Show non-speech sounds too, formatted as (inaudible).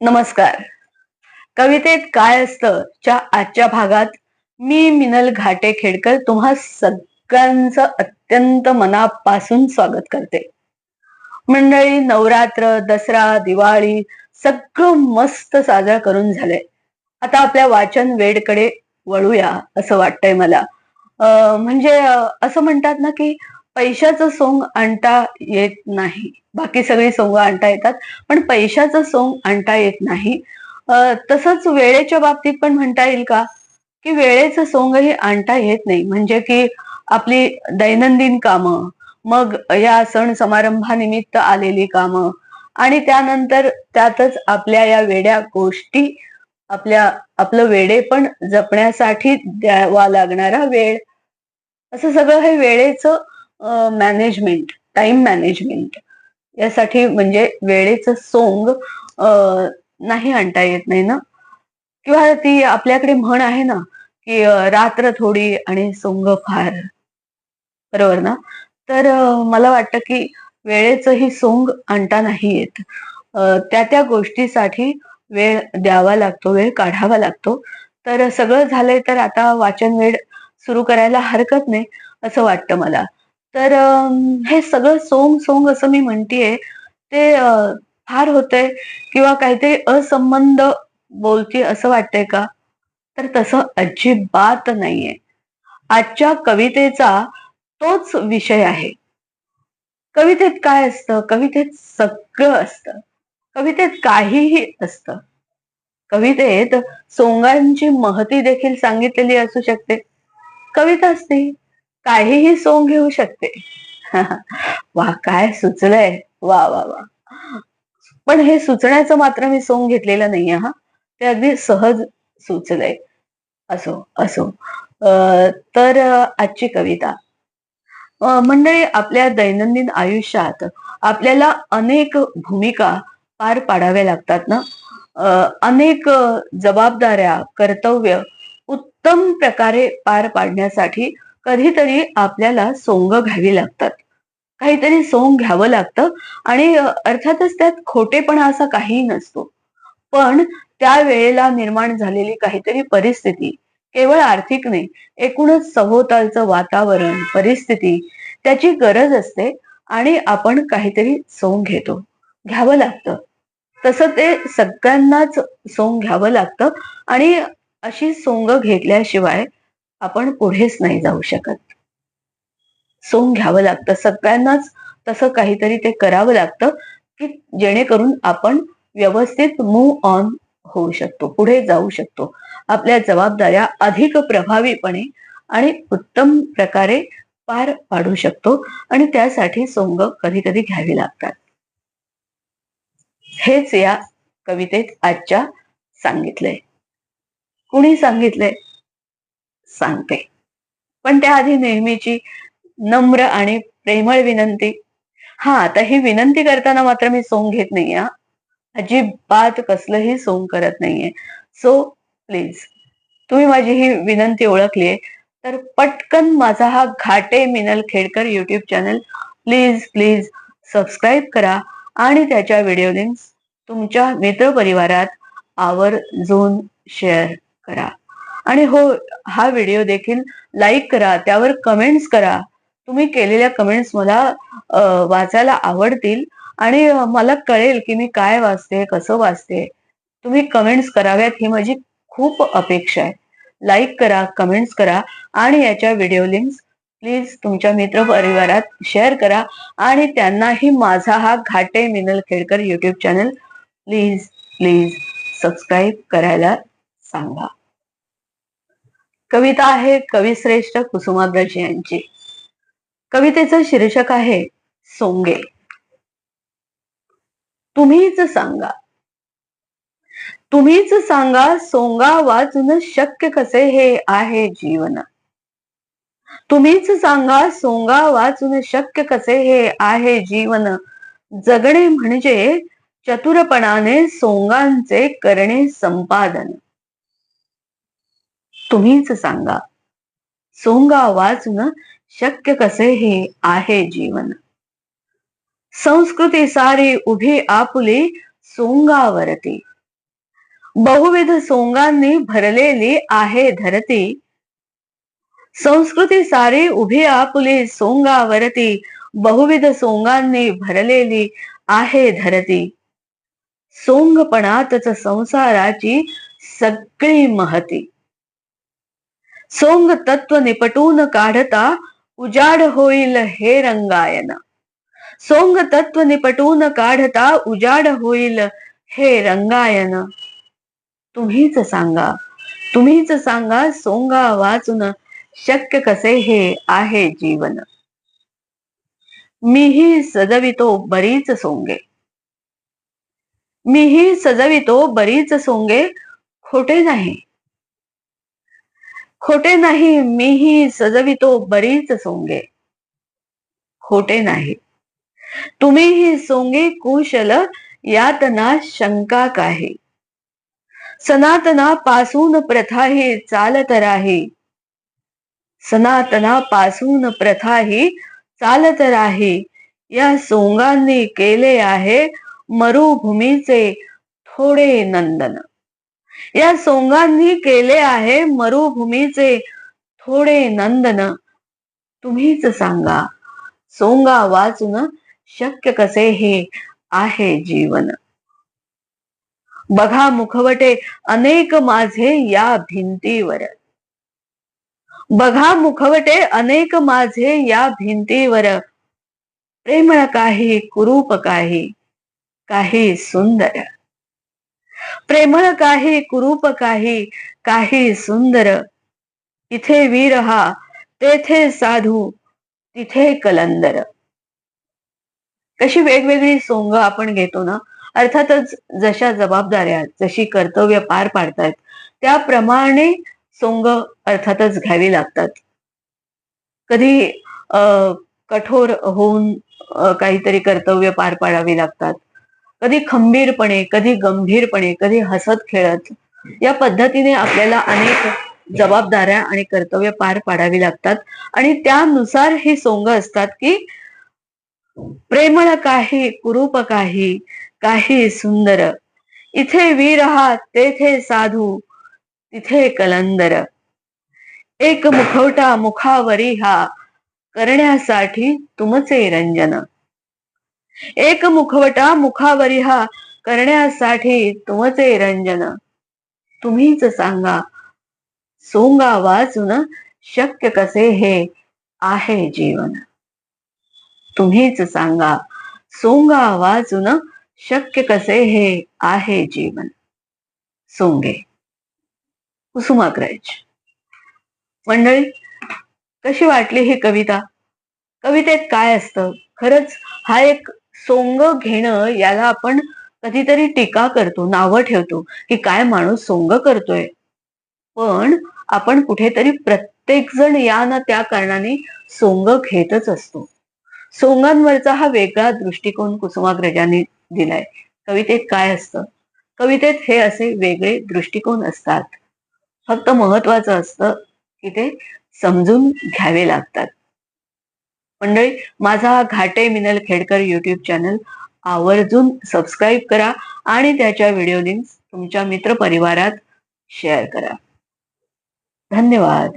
नमस्कार. कवितेत काय असतं? च्या आजच्या भागात मी मिनल घाटे खेडकर तुम्हा सगळ्यांचं अत्यंत मनापासून स्वागत करते. मंडळी नवरात्र दसरा दिवाळी सगळं मस्त साजरा करून झालंय आता आपल्या वाचन वेडकडे वळूया असं वाटतंय मला. म्हणजे असं म्हणतात ना की पैशाचं सोंग आणता येत नाही. बाकी सगळी सोंग आणता येतात पण पैशाचं सोंग आणता येत नाही. तसंच वेळेच्या बाबतीत पण म्हणता येईल का? की वेळेचं सोंगही आणता येत नाही. म्हणजे की आपली दैनंदिन कामं मग या सण समारंभानिमित्त आलेली कामं आणि त्यानंतर त्यातच आपल्या या वेड्या गोष्टी आपल्या आपलं वेडे पण जपण्यासाठी द्यावा लागणारा वेळ. असं सगळं हे वेळेचं मॅनेजमेंट टाइम मॅनेजमेंट यासाठी म्हणजे वेळेचं सोंग नाही आणता येत नाही ना? किंवा ती आपल्याकडे म्हण आहे ना की रात्र थोडी आणि सोंग फार. बरोबर ना? तर मला वाटतं की वेळेचंही सोंग आणता नाही येत. त्या त्या गोष्टीसाठी वेळ द्यावा लागतो वेळ काढावा लागतो. तर सगळं झालंय तर आता वाचन वेळ सुरू करायला हरकत नाही असं वाटतं मला. तर हे सगळं सोंग सोंग असं मी म्हणतेय ते फार होतंय किंवा काहीतरी असंबंध बोलते असं वाटतंय का? तर तसं अजिबात नाहीये. आजच्या कवितेचा तोच विषय आहे. कवितेत काय असतं? कवितेत सगळं असतं. कवितेत काहीही असतं. कवितेत सोंगांची महती देखील सांगितलेली असू शकते. कविता असते. काहीही सोंग घेऊ शकते. (laughs) वा काय सुचलंय. वा वा वा. पण हे सुचण्याचं मात्र मी सोंग घेतलेलं नाहीये हा. ते अगदी सहज सुचलंय. असो असो. तर आजची कविता. मंडळी आपल्या दैनंदिन आयुष्यात आपल्याला अनेक भूमिका पार पाडाव्या लागतात ना? अनेक जबाबदाऱ्या कर्तव्य उत्तम प्रकारे पार पाडण्यासाठी कधीतरी आपल्याला सोंग घ्यावी लागतात. काहीतरी सोंग घ्यावं लागतं आणि अर्थातच त्यात खोटेपणा असा काहीही नसतो. पण त्या वेळेला निर्माण झालेली काहीतरी परिस्थिती केवळ आर्थिक नाही एकूणच सभोवतालचं वातावरण परिस्थिती त्याची गरज असते आणि आपण काहीतरी सोंग घेतो घ्यावं लागतं. तसं ते सगळ्यांनाच सोंग घ्यावं लागतं आणि अशी सोंग घेतल्याशिवाय आपण पुढेच नाही जाऊ शकत. सोंग घ्यावं लागतं. सगळ्यांनाच तसं काहीतरी ते करावं लागतं की जेणेकरून आपण व्यवस्थित मूव ऑन होऊ शकतो पुढे जाऊ शकतो. आपल्या जबाबदाऱ्या अधिक प्रभावीपणे आणि उत्तम प्रकारे पार पाडू शकतो आणि त्यासाठी सोंग कधी कधी घ्यावी लागतात. हेच या कवितेत आजच्या सांगितलंय. कुणी सांगितलंय? सांगते. पण त्याआधी नेहमीची नम्र आणि प्रेमळ विनंती. हा आता ही विनंती करताना मात्र मी सोंग घेत नाही अजिबात कसलंही सोंग करत नाहीये. सो प्लीज तुम्ही माझी ही विनंती ओळखलीये तर पटकन माझा हा Ghate Minal Khedkar YouTube channel please please subscribe करा आणि त्याच्या व्हिडिओ लिंक्स तुमच्या मित्रपरिवारात आवर्जून शेअर करा. आणि हो हा व्हिडिओ देखील लाईक करा त्यावर कमेंट्स करा. तुम्ही केलेल्या कमेंट्स मला वाचायला आवडतील. आणि मला कळेल की मी काय वाचते कसं वाचते. तुम्ही कमेंट्स कराव्यात ही माझी खूप अपेक्षा आहे. लाईक करा कमेंट्स करा. आणि याच्या व्हिडिओ लिंक्स प्लीज तुमच्या मित्र परिवारात शेअर करा. आणि त्यांनाही माझा हा Ghate Minal Khedkar YouTube channel please please subscribe करायला सांगा. कविता आहे कविश्रेष्ठ कुसुमाग्रज यांची. कवितेचं शीर्षक आहे सोंगे. तुम्हीच सांगा. तुम्हीच सांगा सोंगा वाचून शक्य कसे हे आहे जीवन. तुम्हीच सांगा सोंगा वाचून शक्य कसे हे आहे जीवन. जगणे म्हणजे चतुरपणाने सोंगांचे करणे संपादन. तुम्हीच सांगा. सोंगा वाचणं शक्य कसे हे आहे जीवन? संस्कृती सारी उभी आपुली सोंगावरती. बहुविध सोंगांनी भरलेली आहे धरती. संस्कृती सारी उभी आपुली सोंगावरती बहुविध सोंगांनी भरलेली आहे धरती. सोंगपणातच संसाराची सगळी महती. सोंग तत्व निपटून काढता उजाड होईल हे रंगायन सोंग तत्व निपटून काढता उजाड होईल हे रंगायन तुम्हीच सांगा तुम्हीच सांगा सोंगा वाचून शक्य कसे हे आहे जीवन मीही सजवितो बरीच सोंगे मीही सजवितो बरीच सोंगे खोटे नाही खोटे नाही मीही सजवितो बरीच सोंगे. खोटे नाही. तुम्हीही सोंगे कुशल यात ना शंका काही. सनातना पासून प्रथा ही चालत राही. सनातना पासून प्रथा ही चालत राही. या सोंगांनी केले आहे मरुभूमीचे थोडे नंदन. या सोंगांनी केले आहे मरुभूमीचे थोडे नंदन. तुम्हीच सांगा सोंगा वाचून शक्य कसे हे आहे जीवन? बघा मुखवटे अनेक माझे या भिंतीवर. बघा मुखवटे अनेक माझे या भिंतीवर. प्रेमळ काही कुरूप काही काही सुंदर. प्रेमळ काही कुरूप काही काही सुंदर. इथे वीर हा तेथे साधू तिथे कलंदर. कशी वेगवेगळी सोंग आपण घेतो ना अर्थातच जशा जबाबदाऱ्या जशी कर्तव्य पार पाडतात त्याप्रमाणे सोंग अर्थातच घ्यावी लागतात. कधी कठोर होऊन काहीतरी कर्तव्य पार पाडावी लागतात. कधी खंबीरपणे कधी गंभीरपणे कधी हसत खेळत या पद्धतीने आपल्याला अनेक जबाबदाऱ्या आणि कर्तव्य पार पाडावी लागतात. आणि त्यानुसार ही सोंग असतात की प्रेमळ काही कुरूप काही काही सुंदर. इथे वीर हा तेथे साधू तिथे कलंदर. एक मुखवटा मुखावरी हा करण्यासाठी तुमचे रंजन. एक मुखवटा मुखावरी हा करण्यासाठी तुमचे रंजन. तुम्हीच सांगा सोंगा वाचून शक्य कसे हे आहे जीवन? तुम्हीच सांगा सोंगा वाचून शक्य कसे हे आहे जीवन? सोंगे. कुसुमाग्रज मंडळी कशी वाटली ही कविता? कवितेत काय असतं? खरंच हा एक सोंग घेणं याला आपण कधीतरी टीका करतो नावं ठेवतो की काय माणूस सोंग करतोय. पण आपण कुठेतरी प्रत्येक जण या ना त्या कारणाने सोंग घेतच असतो. सोंगांवरचा हा वेगळा दृष्टिकोन कुसुमाग्रजांनी दिलाय. कवितेत काय असतं? कवितेत हे असे वेगळे दृष्टिकोन असतात. फक्त महत्वाचं असतं की ते समजून घ्यावे लागतात. मंडळी माझा घाटे मिनल खेडकर युट्यूब चॅनल आवर्जून सबस्क्राईब करा आणि त्याच्या व्हिडिओ लिंक्स तुमच्या मित्र परिवारात शेअर करा. धन्यवाद.